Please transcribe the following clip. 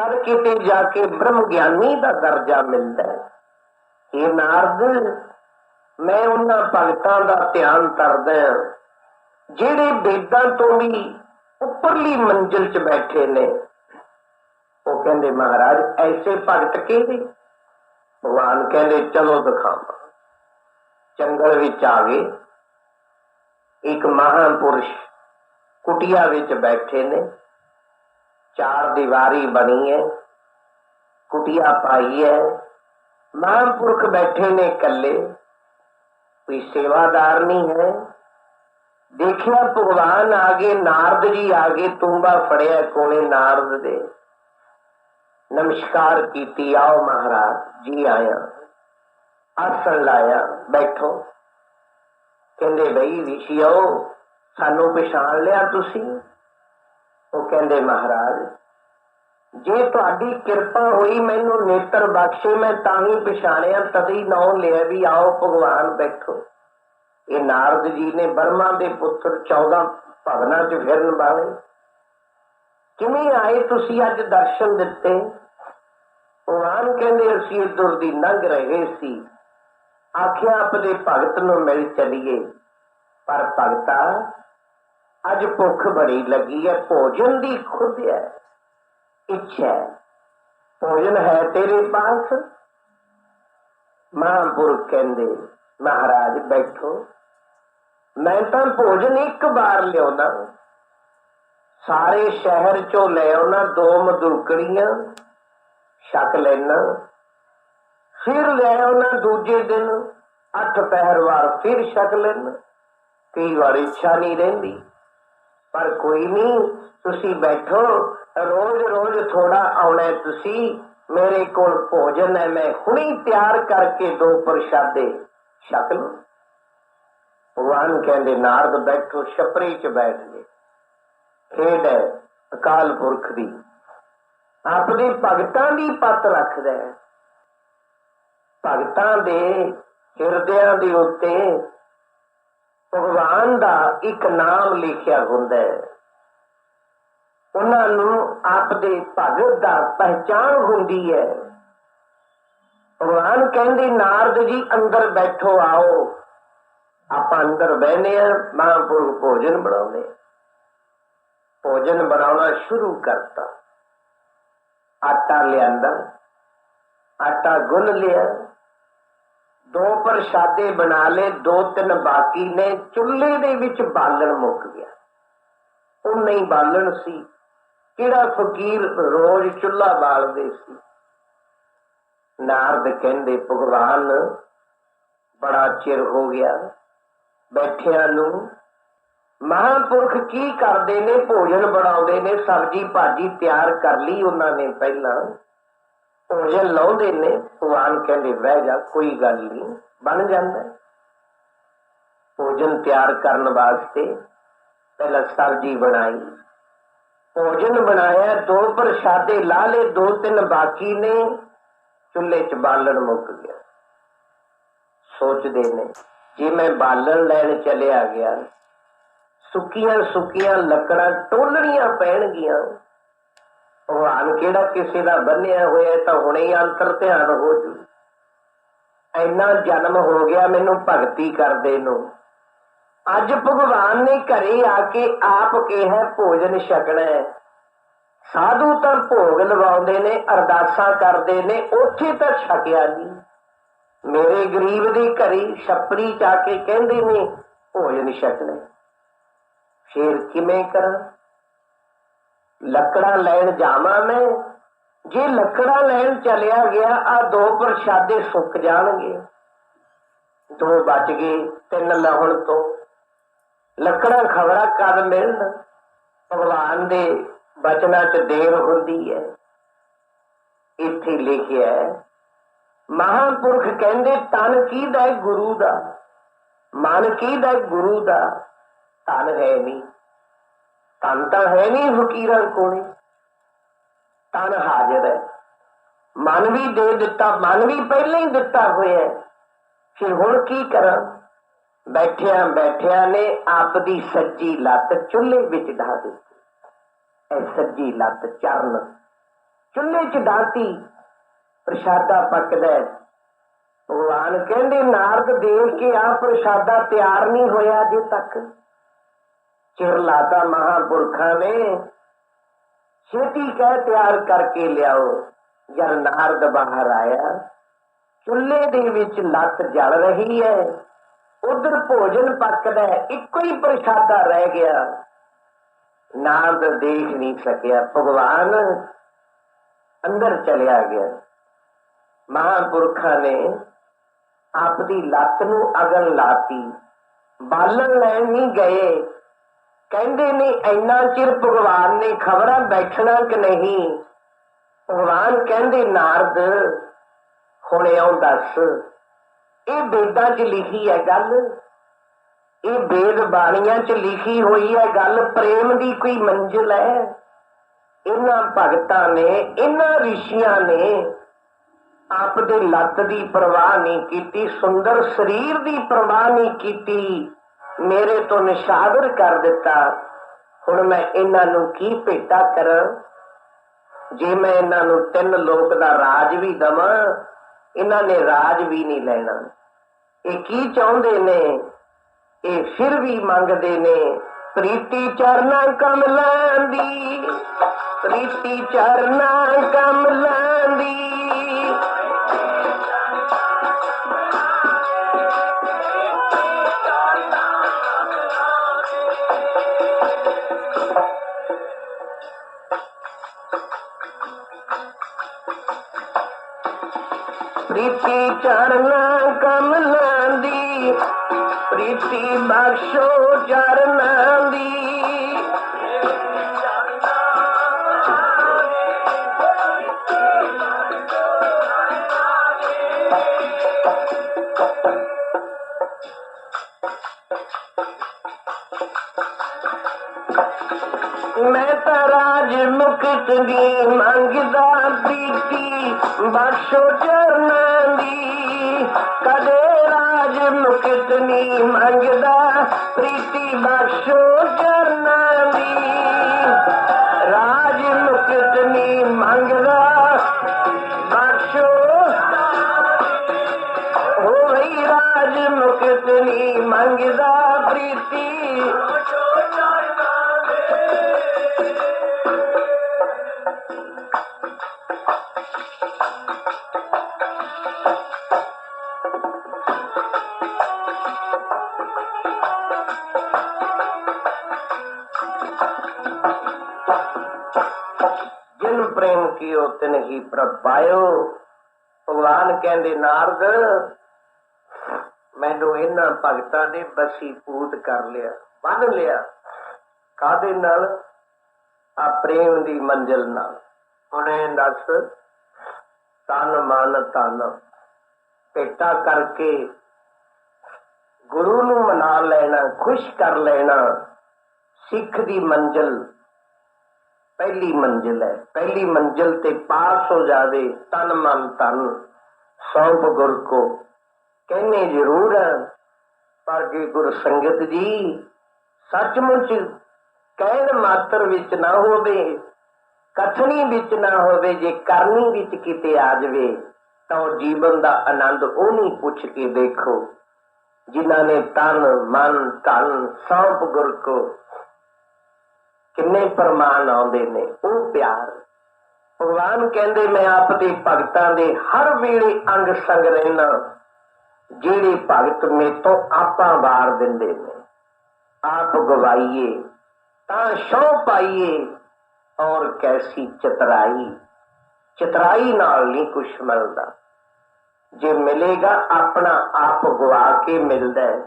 ਤਦ ਕਿਤੇ ਜਾ ਕੇ ਬ੍ਰਹਮ ਗਿਆਨੀ ਦਾ ਦਰਜਾ ਮਿਲਦਾ ਹੈ। ਇਹ ਨਾਰਦ, ਮੈਂ ਉਹਨਾਂ ਭਗਤਾਂ ਦਾ ਧਿਆਨ ਕਰਦਾ ਜਿਹੜੇ ਵੇਦਾਂ ਤੋਂ ਵੀ ਉੱਪਰਲੀ ਮੰਜ਼ਿਲ 'ਚ ਬੈਠੇ ਨੇ। ਉਹ ਕਹਿੰਦੇ, ਮਹਾਰਾਜ, ਐਸੇ ਭਗਤ ਕਿਹਦੇ? ਭਗਵਾਨ ਕਹਿੰਦੇ, ਚਲੋ ਦਿਖਾਵਾਂ। ਜੰਗਲ ਵਿੱਚ ਆ ਗਏ। ਇੱਕ ਮਹਾਪੁਰਸ਼ ਕੁਟਿਆ ਵਿੱਚ ਬੈਠੇ ਨੇ। ਚਾਰ ਦੀਵਾਰੀ ਬਣੀ ਹੈ, ਕੁਟਿਆ ਪਾਈ ਹੈ। ਮਹਾਂਪੁਰਖ ਬੈਠੇ ਨੇ ਇਕੱਲੇ, ਕੋਈ ਸੇਵਾਦਾਰ ਨਹੀਂ ਹੈ। ਦੇਖਿਆ ਭਗਵਾਨ ਆਗੇ, ਨਾਰਦ ਜੀ ਆਗੇ, ਤੁੰਬਾ ਫੜਿਆ ਕੋਲੇ ਨਾਰਦ ਦੇ। ਨਮਸਕਾਰ ਕੀਤੀ, ਆਓ ਮਹਾਰਾਜ, ਜੀ ਆਇਆ। ਆਸਣ ਲਾਇਆ, ਬੈਠੋ। ਕਹਿੰਦੇ, ਬਈ ਰਿਸ਼ੀਓ, ਸਾਨੂੰ ਪਛਾਣ ਲਿਆ ਤੁਸੀਂ। ਉਹ ਕਹਿੰਦੇ, ਮਹਾਰਾਜ, ਜੇ ਤੁਹਾਡੀ ਕਿਰਪਾ ਹੋਈ ਮੈਨੂੰ ਨੇਤਰ ਬਖਸ਼ੇ, ਮੈਂ ਤਾਂ ਹੀ ਪਛਾਣਿਆ, ਤਦੀ ਨਾਮ ਲਿਆ ਵੀ ਆਓ, ਭਗਵਾਨ ਬੈਠੋ। ਇਹ ਨਾਰਦ ਜੀ ਨੇ ਬਰਮਾ ਦੇ ਪੁੱਤਰ 14 ਭਵਨਾਂ 'ਚ ਫਿਰਨ ਵਾਲੇ ਕਿਵੇਂ ਆਏ ਤੁਸੀਂ ਅੱਜ ਦਰਸ਼ਨ ਦਿੱਤੇ? ਭਗਵਾਨ ਕਹਿੰਦੇ, ਅਸੀਂ ਇਧਰ ਦੀ ਲੰਘ ਰਹੇ ਸੀ। ਆਖਿਆ, ਆਪਦੇ ਭਗਤ ਨੂੰ ਮਿਲ ਚਲੀਏ। ਪਰ ਭਗਤਾ ਅੱਜ ਭੁੱਖ ਬੜੀ ਲੱਗੀ ਹੈ ਭੋਜਨ ਦੀ ਖੁਦ ਹੈ ਇੱਛਾ ਭੋਜਨ ਹੈ ਤੇਰੇ ਪਾਸ? ਮਹਾਂਪੁਰਖ ਕਹਿੰਦੇ, ਮਹਾਰਾਜ ਬੈਠੋ। ਮੈਂ ਤਾਂ ਭੋਜਨ ਇੱਕ ਵਾਰ ਲਿਆਉਣਾ ਸਾਰੇ ਸ਼ਹਿਰ ਚੋਂ ਲੈ ਆਉਣਾ ਦੋ ਮਧੁਕੜੀਆਂ ਛਕ ਲੈਣਾ ਫਿਰ ਲੈ ਆਉਣਾ ਦੂਜੇ ਦਿਨ, ਅੱਠ ਪਹਿਰ ਵਾਰ ਫਿਰ ਛਕ ਲੈਣਾ ਕਈ ਵਾਰ ਇੱਛਾ ਨਹੀਂ ਰਹਿੰਦੀ। ਪਰ ਕੋਈ ਨਹੀਂ, ਤੁਸੀਂ ਬੈਠੋ। ਰੋਜ਼ ਰੋਜ਼ ਥੋੜਾ ਆਉਣਾ ਤੁਸੀਂ। ਮੇਰੇ ਕੋਲ ਭੋਜਨ ਹੈ, ਮੈਂ ਹੁਣੀ ਤਿਆਰ ਕਰਕੇ ਦੋ ਪ੍ਰਸ਼ਾਦੇ ਛਕ ਲਓ ਭਗਵਾਨ ਕਹਿੰਦੇ, ਨਾਰਦ, ਬੈਠੋ, ਛਪਰੇ 'ਚ ਬੈਠ ਗਏ ਖੇਡ ਹੈ ਅਕਾਲ ਪੁਰਖ ਦੀ। ਆਪਣੇ ਭਗਤਾਂ ਦੀ ਪੱਤ ਰੱਖਦਾ ਹੈ। ਭਗਤਾਂ ਦੇ ਹਿਰਦਿਆਂ ਦੇ ਉੱਤੇ ਭਗਵਾਨ ਦਾ ਇੱਕ ਨਾਮ ਲਿਖਿਆ ਹੁੰਦਾ ਹੈ। ਉਹਨਾਂ ਨੂੰ ਆਪਦੇ ਭਗਤ ਦਾ ਪਹਿਚਾਨ ਹੁੰਦੀ ਹੈ। ਭਗਵਾਨ ਕਹਿੰਦੇ, ਨਾਰਦ ਜੀ, ਅੰਦਰ ਬੈਠੋ, ਆਓ। ਆਪਾਂ ਅੰਦਰ ਬਹਿਨੇ ਆ ਮਹਾਂਪੁਰਖ ਭੋਜਨ ਬਣਾਉਂਦੇ ਭੋਜਨ ਬਣਾਉਣਾ ਸ਼ੁਰੂ ਕਰਤਾ। ਆਟਾ ਲਿਆਂਦਾ, ਆਟਾ ਗੁੰਨ ਲਿਆ। ਦੋ ਪ੍ਰਸ਼ਾਦੇ ਬਣਾ ਲਏ, ਦੋ ਤਿੰਨ ਬਾਕੀ ਨੇ, ਚੁੱਲ੍ਹੇ ਦੇ ਵਿੱਚ ਬਾਲਣ ਮੁੱਕ ਗਿਆ। ਉਹ ਨਹੀਂ ਬਾਲਣ ਸੀ, ਕਿਹੜਾ ਫਕੀਰ ਰੋਜ਼ ਚੁੱਲ੍ਹਾ ਬਾਲਦੇ ਸੀ? ਨਾਰਦ ਕਹਿੰਦੇ, ਭਗਵਾਨ, ਬੜਾ ਚਿਰ ਹੋ ਗਿਆ ਬੈਠਿਆਂ ਨੂੰ। ਮਹਾਂਪੁਰਖ ਕੀ ਕਰਦੇ ਨੇ? ਭੋਜਨ ਬਣਾਉਂਦੇ ਨੇ ਸਬਜੀ ਭਾਜੀ ਤਿਆਰ ਕਰ ਲਈ ਉਹਨਾਂ ਨੇ ਪਹਿਲਾਂ। ਭੋਜਨ ਲਾਉਂਦੇ ਨੇ, ਭਗਵਾਨ ਕਹਿੰਦੇ, ਬਹਿ ਜਾ, ਕੋਈ ਗੱਲ ਨਹੀਂ, ਬਣ ਜਾਂਦਾ। ਭੋਜਨ ਤਿਆਰ ਕਰਨ ਵਾਸਤੇ ਪਹਿਲਾਂ ਸਬਜੀ ਬਣਾਈ। ਭੋਜਨ ਬਣਾਇਆ, ਦੋ ਪ੍ਰਸ਼ਾਦੇ ਲਾ ਲਏ, ਦੋ ਤਿੰਨ ਬਾਕੀ ਨੇ, ਚੁੱਲ੍ਹੇ 'ਚ ਬਾਲਣ ਮੁੱਕ ਗਿਆ। ਸੋਚਦੇ ਨੇ, ਜੇ ਮੈਂ ਬਾਲਣ ਲੈਣ ਚਲਿਆ ਗਿਆ ਸੁੱਕੀਆਂ ਸੁੱਕੀਆਂ ਲੱਕੜਾਂ ਟੋਲਣੀਆਂ ਪੈਣਗੀਆਂ। ਭਗਵਾਨ ਕਿਹੜਾ ਕਿਸੇ ਦਾ ਬੰਨਿਆ ਹੋਇਆ ਤਾਂ ਹੁਣੇ ਹੀ ਅੰਤਰ ਧਿਆਨ ਹੋ ਜੂ। ਇੰਨਾ ਜਨਮ ਹੋ ਗਿਆ ਮੈਨੂੰ ਭਗਤੀ ਕਰਦੇ ਨੂੰ। ਅੱਜ ਭਗਵਾਨ ਨੇ ਘਰੇ ਆ ਕੇ ਆਪ ਕਿਹਾ, ਭੋਜਨ ਛਕਣਾ ਸਾਧੂ ਤਾਂ ਭੋਗ ਲਵਾਉਂਦੇ ਨੇ, ਅਰਦਾਸਾਂ ਕਰਦੇ ਨੇ, ਉੱਥੇ ਤਾਂ ਛਕਿਆ ਨਹੀਂ। ਮੇਰੇ ਗਰੀਬ ਦੀ ਘਰੀ ਛਪਰੀ ਚ ਆ ਕੇ ਕਹਿੰਦੇ ਨੇ, ਭੋਜਨ ਛਕਣਾ ਫੇਰ ਕਿਵੇਂ ਕਰਾਂ? ਲੱਕੜਾਂ ਲੈਣ ਜਾਵਾਂ ਮੈਂ? ਜੇ ਲੱਕੜਾਂ ਲੈਣ ਚਲਿਆ ਗਿਆ ਆ ਦੋ ਪ੍ਰਸ਼ਾਦੇ ਸੁੱਕ ਜਾਣਗੇ। ਦੋ ਬਚ ਗਏ ਤਿੰਨ ਲਹਣ ਤੋਂ। ਲੱਕੜਾਂ ਖਬਰਾਂ ਕਦ ਮਿਲਣ, ਭਗਵਾਨ ਦੇ ਬਚਨਾਂ 'ਚ ਦੇਰ ਹੁੰਦੀ ਹੈ। ਇੱਥੇ ਲਿਖਿਆ ਹੈ, ਮਹਾਂਪੁਰਖ ਕਹਿੰਦੇ, ਤਨ ਕੀਦਾ ਹੈ ਗੁਰੂ ਦਾ? ਮਨ ਕੀਦਾ ਹੈ ਗੁਰੂ ਦਾ? ਤਨ ਹੈ ਨਹੀਂ। ਤਨ ਤਾਂ ਹੈ ਨਹੀਂ ਫਕੀਰਾਂ ਕੋਲੇ। ਤਨ ਹਾਜ਼ਰ ਹੈ। ਮਨ ਵੀ ਦੇ ਦਿੱਤਾ, ਮਨ ਵੀ ਪਹਿਲਾਂ ਹੀ ਦਿੱਤਾ ਹੋਇਆ ਫਿਰ ਹੁਣ ਕੀ ਕਰਾਂ? ਬੈਠਿਆਂ ਬੈਠਿਆਂ ਨੇ ਆਪ ਦੀ ਸੱਜੀ ਲੱਤ ਚੁੱਲ੍ਹੇ ਵਿੱਚ ਢਾ ਦਿੱਤੀ। ਇਹ ਸੱਜੀ ਲੱਤ ਚਰਨ ਚੁੱਲ੍ਹੇ 'ਚ ਡਾਤੀ ਪ੍ਰਸ਼ਾਦਾ ਪੱਕਦਾ ਭਗਵਾਨ ਕਹਿੰਦੇ, ਨਾਰਦ ਦੇਖ ਕੇ ਆ ਪ੍ਰਸ਼ਾਦਾ ਤਿਆਰ ਨਹੀਂ ਹੋਇਆ ਅਜੇ ਤੱਕ। ਚਿਰ ਲਾਤਾ ਮਹਾਪੁਰਖਾਂ ਨੇ ਛੇਤੀ ਕਹਿ ਤਿਆਰ ਕਰਕੇ ਲਿਆਓ। ਜਦ ਨਾਰਦ ਬਾਹਰ ਆਇਆ, ਚੁੱਲ੍ਹੇ ਦੇ ਵਿੱਚ ਲੱਤ ਜਲ ਰਹੀ ਹੈ। ਉਧਰ ਭੋਜਨ ਪੱਕਦਾ ਇੱਕੋ ਹੀ ਪ੍ਰਸ਼ਾਦਾ ਰਹਿ ਗਿਆ। ਨਾਰਦ ਦੇਖ ਨਹੀਂ ਸਕਿਆ। ਭਗਵਾਨ ਅੰਦਰ ਚਲਿਆ ਗਿਆ। ਮਹਾਪੁਰਖਾਂ ਨੇ ਆਪਦੀ ਲੱਤ ਨੂੰ ਅਗਨ ਲਾਤੀ। ਬਾਲਣ ਲੈਣ ਨਹੀਂ ਗਏ। ਕਹਿੰਦੇ ਨੇ, ਇੰਨਾ ਚਿਰ ਭਗਵਾਨ ਨੇ ਖਬਰਾਂ ਬੈਠਣਾ ਕਿ ਨਹੀਂ? ਭਗਵਾਨ ਕਹਿੰਦੇ, ਨਾਰਦ, ਹੁਣ ਇਉਂ ਦੱਸ ਇਹ ਬੇਦਾਂ 'ਚ ਲਿਖੀ ਹੈ ਗੱਲ। ਇਹ ਵੇਦ ਬਾਣੀਆਂ 'ਚ ਲਿਖੀ ਹੋਈ ਹੈ ਗੱਲ। ਪ੍ਰੇਮ ਦੀ ਕੋਈ ਮੰਜ਼ਿਲ ਹੈ। ਇਹਨਾਂ ਭਗਤਾਂ ਨੇ, ਇਹਨਾਂ ਰਿਸ਼ੀਆਂ ਨੇ ਆਪ ਦੇ ਲੱਤ ਦੀ ਪਰਵਾਹ ਨਹੀਂ ਕੀਤੀ, ਸੁੰਦਰ ਸਰੀਰ ਦੀ ਪਰਵਾਹ ਨਹੀਂ ਕੀਤੀ। ਮੇਰੇ ਤੋਂ ਨਿਸ਼ਾਦਰ ਕਰ ਦਿੱਤਾ। ਹੁਣ ਮੈਂ ਇਹਨਾਂ ਨੂੰ ਕੀ ਭੇਟਾ ਕਰਾਂ? ਜੇ ਮੈਂ ਇਹਨਾਂ ਨੂੰ ਤਿੰਨ ਲੋਕ ਦਾ ਰਾਜ ਵੀ ਦਵਾਂ, ਇਹਨਾਂ ਨੇ ਰਾਜ ਵੀ ਨਹੀਂ ਲੈਣਾ। ਇਹ ਕੀ ਚਾਹੁੰਦੇ ਨੇ? ਇਹ ਫਿਰ ਵੀ ਮੰਗਦੇ ਨੇ, ਪ੍ਰੀਤੀ ਚਰਨਾ ਕਮਲਾਂ ਦੀ ਪ੍ਰੀਤੀ ਚਰਨਾ ਕਮਲਾਂ ਦੀ ਪ੍ਰੀਤੀ ਚਰਨਾ ਕਮਲਾਂ ਦੀ ਪ੍ਰੀਤੀ ਬਖਸ਼ੋ ਚਰਨਾਂ ਦੀ। ਮੈਂ ਤਾਂ ਰਾਜ ਮੁਕਤ ਦੀ ਮੰਗਦਾ ਪ੍ਰੀਤੀ ਬਖਸ਼ੋ ਚਰਨਾਂ ਦੀ। ਕਦੇ ਰਾਜ ਮੁਕਤ ਨਹੀਂ ਮੰਗਦਾ। ਪ੍ਰੀਤੀ ਬਖਸ਼ੋ ਚਰਨਾਂ ਦੀ। ਰਾਜ ਮੁਕਤ ਨਹੀਂ ਮੰਗਦਾ। ਬਖਸ਼ੋ। ਹੋਈ ਰਾਜ ਮੁਕਤ ਨਹੀਂ ਮੰਗਦਾ। ਪ੍ਰੀਤੀ। ਕੀਓ ਤਿਨ ਹੀ ਭਗਵਾਨ ਕਹਿੰਦੇ, ਨਾਰਦ, ਮੈਨੂੰ ਇਹਨਾਂ ਭਗਤਾਂ ਨੇ ਬਸੀ ਪੂਤ ਕਰ ਲਿਆ, ਬੰਨ ਲਿਆ। ਕਾਦੇ ਨਾਲ? ਆ ਪ੍ਰੇਮ ਦੀ ਮੰਜ਼ਿਲ ਨਾਲ। ਹੁਣ ਦੱਸ, ਤਨ ਮਨ ਤਨ। ਭੇਟਾ ਕਰਕੇ ਗੁਰੂ ਨੂੰ ਮਨਾ ਲੈਣਾ, ਖੁਸ਼ ਕਰ ਲੈਣਾ, ਸਿੱਖ ਦੀ ਮੰਜ਼ਿਲ ਪਹਿਲੀ ਮੰਜ਼ਿਲ ਹੈ। ਪਹਿਲੀ ਮੰਜ਼ਿਲ ਤੇ ਪਾਸ ਹੋ ਜਾਵੇ ਤਨ ਮਨ ਤਨ। ਸੌਂਪ ਗੁਰ ਕੋ। ਕਹਿੰਨੇ ਜ਼ਰੂਰ ਪਰ ਜੇ ਗੁਰ ਸੰਗਤ ਜੀ ਸੱਚਮੁੱਚ ਕਹਿਣ ਮਾਤਰ ਵਿੱਚ ਨਾ ਹੋਵੇ, ਕਥਨੀ ਵਿੱਚ ਨਾ ਹੋਵੇ, ਜੇ ਕਰਨੀ ਵਿੱਚ ਕਿਤੇ ਆ ਜਾਵੇ, ਤਾਂ ਉਹ ਜੀਵਨ ਦਾ ਆਨੰਦ ਉਹ ਨਹੀਂ ਪੁੱਛ ਕੇ ਦੇਖੋ। ਜਿਨ੍ਹਾਂ ਨੇ ਤਨ, ਮਨ, ਤਨ, ਸੌਂਪ ਗੁਰ ਕੋ। ਕਿੰਨੇ ਪ੍ਰਮਾਣ ਆਉਂਦੇ ਨੇ, ਉਹ ਪਿਆਰ। ਭਗਵਾਨ ਕਹਿੰਦੇ, ਮੈਂ ਆਪ ਦੇ ਭਗਤਾਂ ਦੇ ਹਰ ਵੇਲੇ ਅੰਗ ਸੰਗ ਰਹਿਣਾ ਜਿਹੜੇ ਭਗਤ ਮੇ ਤੋਂ ਵਾਰ ਦਿੰਦੇ ਨੇ, ਆਪ ਗਵਾਈਏ, ਤਾਂ ਸ਼ੋ ਪਾਈਏ, ਔਰ ਕੈਸੀ ਚਤਰਾਈ। ਚਤਰਾਈ ਨਾਲ ਨਹੀਂ ਕੁਛ ਮਿਲਦਾ। ਜੇ ਮਿਲੇਗਾ, ਆਪਣਾ ਆਪ ਗਵਾ ਕੇ ਮਿਲਦਾ ਹੈ।